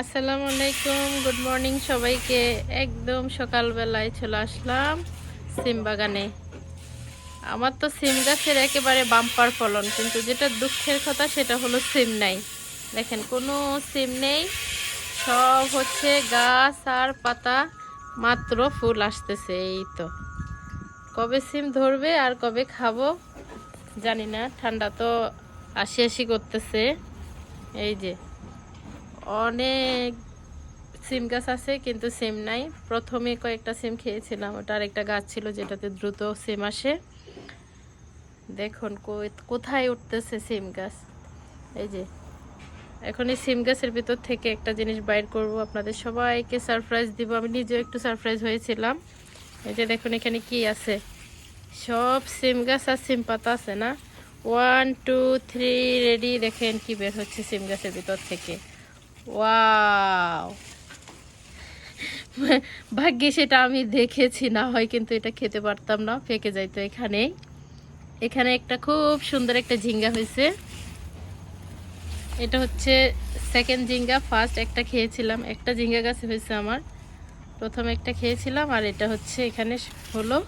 আসসালামু আলাইকুম good morning সবাইকে। একদম সকালবেলায় চলে আসলাম সিম বাগানে। আমার তো সিম গাছের একেবারে বাম্পার ফলন, কিন্তু যেটা দুঃখের কথা সেটা হলো সিম নাই। দেখেন, কোনো সিম নেই, সব হচ্ছে গাছ আর পাতা, মাত্র ফুল আসতেছে, এই তো। কবে সিম ধরবে আর কবে খাব জানি না, ঠান্ডা তো আসি আসি করতেছে, এই যে। অনেক সিম গাছ আছে, কিন্তু সিম নাই। প্রথমে কয়েকটা সিম খেয়েছিলাম, ওটা আরেকটা গাছ ছিল যেটাতে দ্রুত সিম আসে। দেখুন কোথায় উঠতেছে সিম গাছ? এই যে এখন এই সিম গাছের ভিতর থেকে একটা জিনিস বাইর করব আপনাদের সবাইকে, সারপ্রাইজ দিব। আমি নিজেও একটু সারপ্রাইজ হয়েছিলাম। এই যে দেখুন, এখানে কি আছে? সব সিম গাছ আর সিম পাতা আছে না? ওয়ান টু থ্রি রেডি দেখেন কি বের হচ্ছে সিম গাছের ভিতর থেকে। ওয়াও ভাগ্যে সেটা আমি দেখেছি, না হয় কিন্তু এটা খেতে পারতাম না ফেকে যাইতো এখানেই। এখানে একটা খুব সুন্দর একটা ঝিঙ্গা হয়েছে এটা হচ্ছে সেকেন্ড ঝিঙ্গা ফার্স্ট একটা খেয়েছিলাম। একটা ঝিঙ্গা গাছ হয়েছে আমার। প্রথম একটা খেয়েছিলাম আর এটা হচ্ছে এখানে হলো।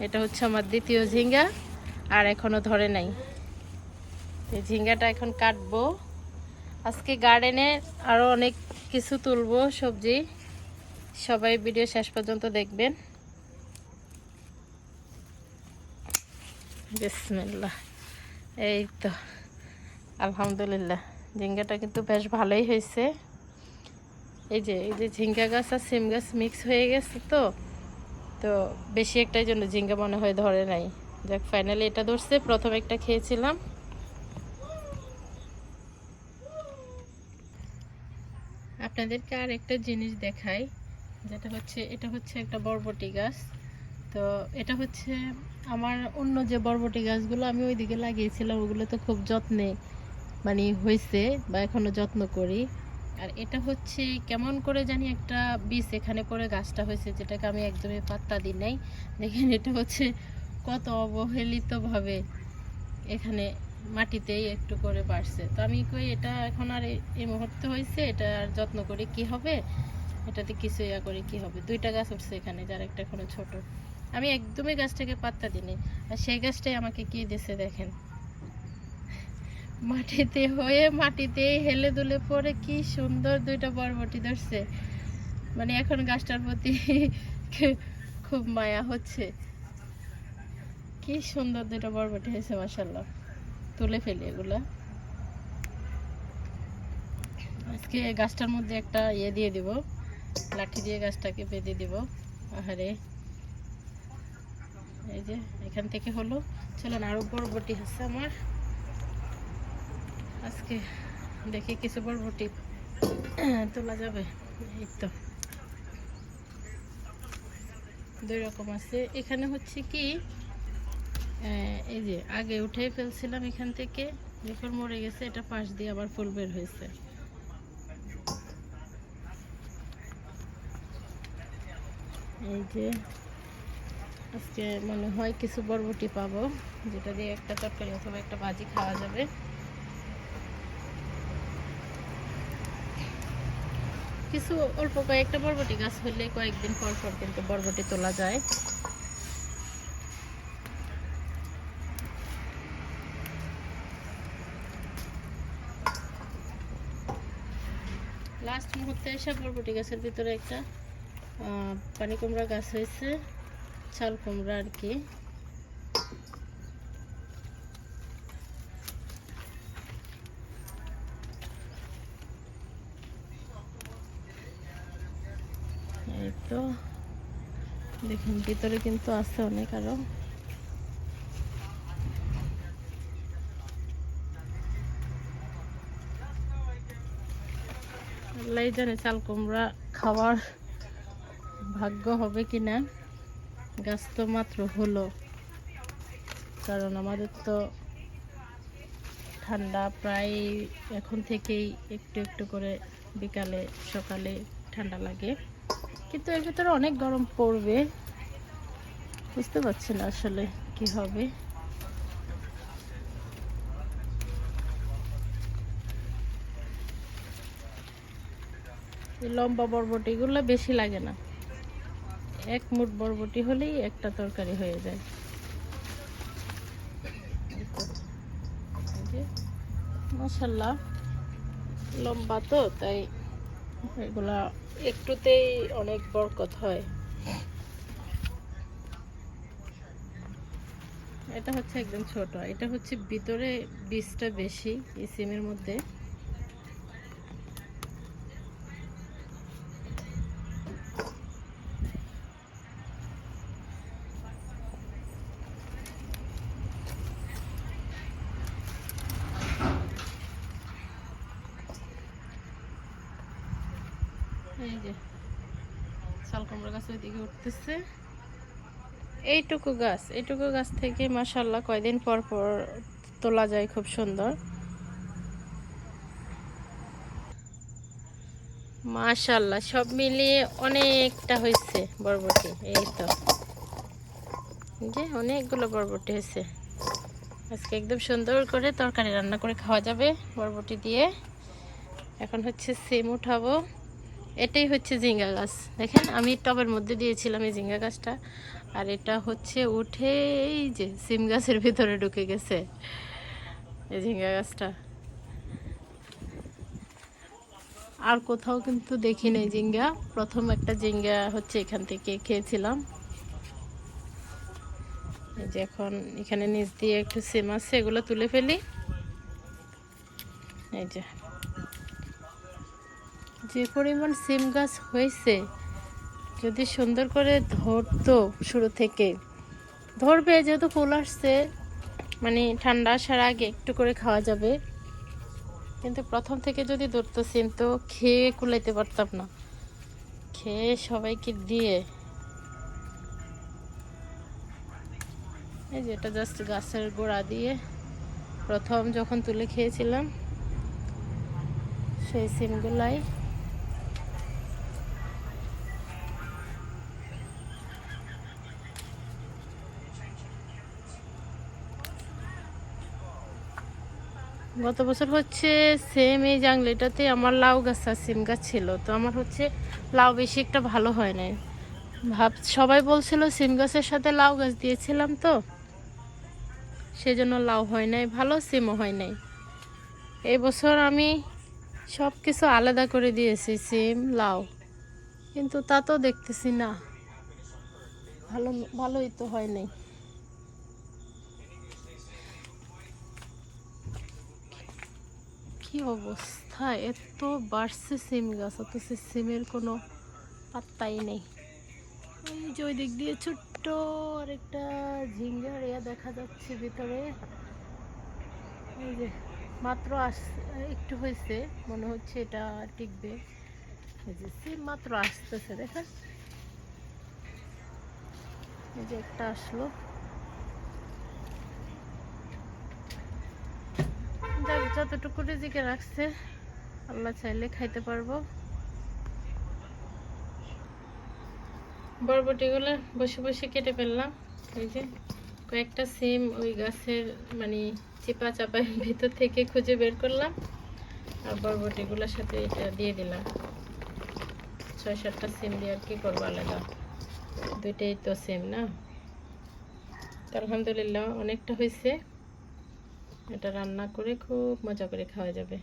এটা হচ্ছে আমার দ্বিতীয় ঝিঙ্গা আর এখনও ধরে নাই। এই ঝিঙ্গাটা এখন কাটবো। আজকে গার্ডেনে আরও অনেক কিছু তুলবো, সবজি। সবাই ভিডিও শেষ পর্যন্ত দেখবেন। এই তো, আলহামদুলিল্লাহ। ঝিঙ্গাটা কিন্তু বেশ ভালোই হয়েছে। এই যে এই যে ঝিঙ্গা গাছ আর সিম গাছ মিক্স হয়ে গেছে তো। তো বেশি একটাই জন্য ঝিঙ্গা মনে হয় ধরে নাই। যাক ফাইনালি এটা ধরছে। প্রথম একটা খেয়েছিলাম। আপনাদেরকে আর একটা জিনিস দেখাই, যেটা হচ্ছে, এটা হচ্ছে একটা বরবটি গাছ। তো এটা হচ্ছে আমার অন্য যে বরবটি গাছগুলো আমি ওইদিকে লাগিয়েছিলাম, ওগুলো তো খুব যত্নে মানে হয়েছে বা এখনও যত্ন করি। আর এটা হচ্ছে কেমন করে জানি একটা বীজ এখানে পরে গাছটা হয়েছে, যেটাকে আমি একদমই পাত্তা দিই নাই। দেখেন এটা হচ্ছে কত অবহেলিতভাবে এখানে মাটিতেই একটু করে বাড়ছে। তো আমি কই, এটা এখন আর এই- মুহূর্তে হয়েছে এটা আর যত্ন করে কি হবে? এটাতে কিছু ইয়া করে কি হবে? দুইটা গাছ উঠছে এখানে, যার একটা এখনও ছোট। আমি একদমই গাছটাকে পাত্তা দিইনি। আর সেই গাছটাই আমাকে কি দিছে দেখেন? মাটিতে হয়ে মাটিতে হেলে দুলে পরে কি সুন্দর দুইটা বরবটি ধরছে। মানে এখন গাছটার প্রতি খুব মায়া হচ্ছে। কি সুন্দর দুইটা বরবটি হয়েছে মাসাল্লাহ তুলে ফেলি এগুলা। আজকে গাছটার মধ্যে একটা ইয়ে দিয়ে দিব, লাঠি দিয়ে গাছটাকে বেঁধে দিব। আহারে। এই যে, এখান থেকে হলো। চলেন আরও বরবটি হচ্ছে আমার। আজকে দেখি কিছু বরবটি তোলা যাবে। এই তো। দুই রকম আছে। এখানে হচ্ছে কি এই যে আগে উঠে ফেলছিলাম এখান থেকে, যখন মরে গেছে, এটা পাশ দিয়ে আবার ফুল বের হয়েছে। এই যে আজকে মনে হয় কিছু বরবটি পাবো, যেটা দিয়ে একটা তরকারি অথবা একটা ভাজি খাওয়া যাবে। কিছু অল্প কয়েকটা বরবটি গাছ হলে কয়েকদিন পর পর কিন্তু বরবটি তোলা যায়। লাস্ট মুহূর্তে এসে বরবটি গাছের ভিতরে একটা পানি কুমড়া গাছ হয়েছে, চাল কুমড়া আর কি। এই তো, দেখুন, ভিতরে কিন্তু আছে অনেক আরও। আল্লাহ জানে চাল কুমড়া খাওয়ার ভাগ্য হবে কি না গাছ তো মাত্র হলো। কারণ আমাদের তো ঠান্ডা প্রায় এখন থেকেই একটু একটু করে বিকালে, সকালে ঠান্ডা লাগে। কিন্তু এর ভিতরে অনেক গরম পড়বে। বুঝতে পারছি না আসলে কি হবে। লম্বা বরবটিগুলো বেশি লাগে না। এক মুঠ বরবটি হলেই একটা তরকারি হয়ে যায়। মশাল্লা লম্বা তো, তাই এগুলা একটুতেই অনেক বরকত হয়। এটা হচ্ছে একদম ছোট, এটা হচ্ছে ভিতরে বীজটা বেশি, এই সিমের মধ্যে এই যে শাল কুমড়া গাছ ওইদিকে উঠতেছে। এইটুকু গাছ এইটুকু গাছ থেকে মাসাল্লাহ কয়দিন পর পর তোলা যায় খুব সুন্দর। মাশাল্লাহ সব মিলিয়ে অনেকটা হয়েছে বরবটি, এই তো। যে অনেকগুলো বরবটি হয়েছে। আজকে একদম সুন্দর করে তরকারি রান্না করে খাওয়া যাবে বরবটি দিয়ে। এখন হচ্ছে সিম উঠাবো। এটাই হচ্ছে ঝিঙ্গা গাছ। দেখেন, আমি টবের মধ্যে দিয়েছিলাম এই ঝিঙ্গা গাছটা। আর এটা হচ্ছে উঠে এই যে সিম গাছের ভিতরে ঢুকে গেছে এই ঝিঙ্গা গাছটা। আর কোথাও কিন্তু দেখি নাই ঝিঙ্গা। প্রথম একটা ঝিঙ্গা হচ্ছে এখান থেকে খেয়েছিলাম। এই যে এখন এখানে নিচ দিয়ে একটু সিম আছে, এগুলো তুলে ফেলি। এই যে যে পরিমাণ সিম গাছ হয়েছে, যদি সুন্দর করে ধরতো শুরু থেকে। ধরবে যেহেতু ফুল আসছে মানে ঠান্ডা আসার আগে একটু করে খাওয়া যাবে। কিন্তু প্রথম থেকে যদি ধরতো সিম তো খেয়ে কুলাইতে পারতাম না। খেয়ে সবাইকে দিয়ে। এই যে এটা জাস্ট গাছের গোড়া দিয়ে প্রথম যখন তুলে খেয়েছিলাম, সেই সিমগুলাই গত বছর হচ্ছে সেম এই জাংলিটাতে আমার লাউ গাছ আর সিম গাছ ছিল। তো আমার হচ্ছে লাউ বেশি একটা ভালো হয় নাই। ভাব, সবাই বলছিল সিম গাছের সাথে লাউ গাছ দিয়েছিলাম তো। সেজন্য লাউ হয় নাই, ভালো সিমও হয় নাই। এই বছর আমি সব কিছু আলাদা করে দিয়েছি, সিম, লাউ। কিন্তু তা তো দেখতেছি না। ভালো, ভালোই তো হয় নাই। কি অবস্থা? এত বাড়ছে সিম গাছ, অথচ সিমের কোনো পাত্তাই নেই। ওই যে ওই দিক দিয়ে ছোট্ট আর একটা ঝিঙ্গার ইয়া দেখা যাচ্ছে ভিতরে। এই যে মাত্র আস একটু হয়েছে, মনে হচ্ছে এটা টিকবে। এই যে সিম মাত্র আসতেছে দেখা এই যে একটা আসলো যাক যতটুকু রিজিকে রাখছে, আল্লাহ চাইলে খাইতে পারব। বরবটিগুলো বসে বসে কেটে ফেললাম। এই যে কয়েকটা সিম ওই গাছের মানে চিপা চাপার ভিতর থেকে খুঁজে বের করলাম। আর বরবটিগুলোর সাথে এটা দিয়ে দিলাম। ছয় সাতটা সিম দিয়ে আর কি করব আলাদা। দুইটাই তো সিম না? আলহামদুলিল্লাহ অনেকটা হয়েছে। এটা রান্না করে খুব মজা করে খাওয়া যাবে।